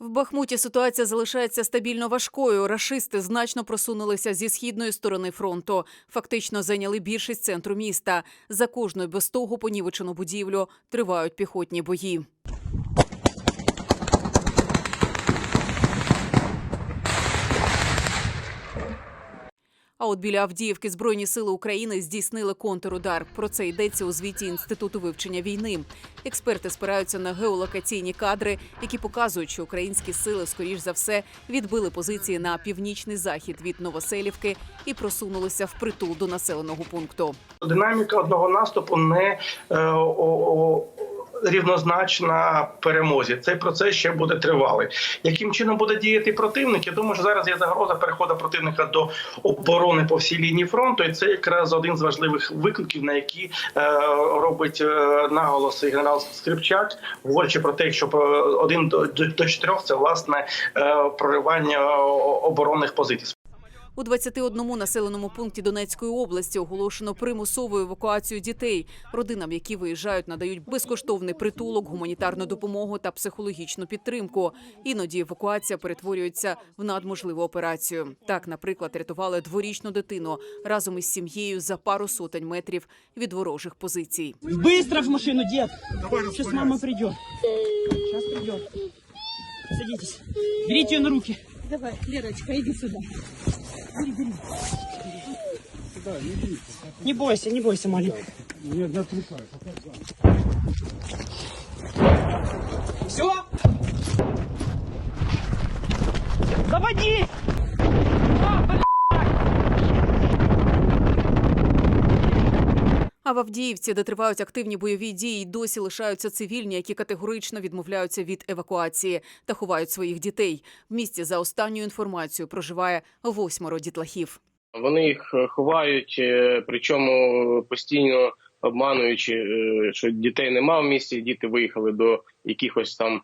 В Бахмуті ситуація залишається стабільно важкою. Рашисти значно просунулися зі східної сторони фронту. Фактично зайняли більшість центру міста. За кожну без того понівечену будівлю тривають піхотні бої. А от біля Авдіївки Збройні сили України здійснили контрудар. Про це йдеться у звіті Інституту вивчення війни. Експерти спираються на геолокаційні кадри, які показують, що українські сили, скоріш за все, відбили позиції на північний захід від Новоселівки і просунулися впритул до населеного пункту. Динаміка одного наступу не е, о, о, рівнозначна перемозі. Цей процес ще буде тривалий. Яким чином буде діяти противник? Я думаю, що зараз є загроза переходу противника до оборони по всій лінії фронту, і це якраз один з важливих викликів, на які е, робить е, наголоси генерал Скрипчак, говорячи про те, що е, один до, чотирьох це власне е, проривання оборонних позицій. У 21 населеному пункті Донецької області оголошено примусову евакуацію дітей. Родинам, які виїжджають, надають безкоштовний притулок, гуманітарну допомогу та психологічну підтримку. Іноді евакуація перетворюється в надможливу операцію. Так, наприклад, рятували дворічну дитину разом із сім'єю за пару сотень метрів від ворожих позицій. Быстро в машину, дед! Сейчас мама придет. Сейчас придет. Садитесь. Берите ее на руки. Давай, Лерочка, иди сюда. Бери, бери. Сюда, не бейся. Не бойся, не бойся, маленькая. Не отвлекай, пока а Все? Заводись! А в Авдіївці, де тривають активні бойові дії, досі лишаються цивільні, які категорично відмовляються від евакуації та ховають своїх дітей. В місті за останньою інформацією проживає восьмеро дітлахів. Вони їх е, ховають, е, причому постійно обмануючи, е, що дітей нема в місті, діти виїхали до якихось там.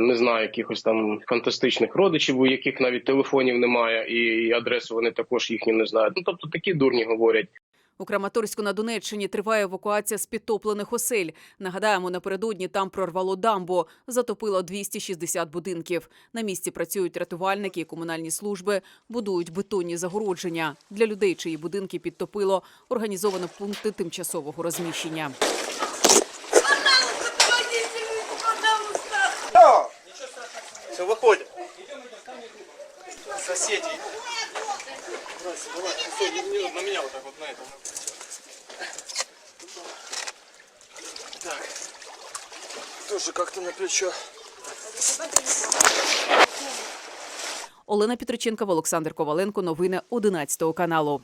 Не знаю, якихось там фантастичних родичів, у яких навіть телефонів немає, і адресу вони також їхні не знають. Ну тобто такі дурні говорять. У Краматорську на Донеччині триває евакуація з підтоплених осель. Нагадаємо, напередодні там прорвало дамбу, затопило 260 будинків. На місці працюють рятувальники і комунальні служби, будують бетонні загородження. Для людей, чиї будинки підтопило, організовано пункти тимчасового розміщення. Все, выходим. Соседи. На меня вот так вот, на это. Так. Тоже как-то на плечо. Олена Петриченкова, Олександр Коваленко. Новини 11 каналу.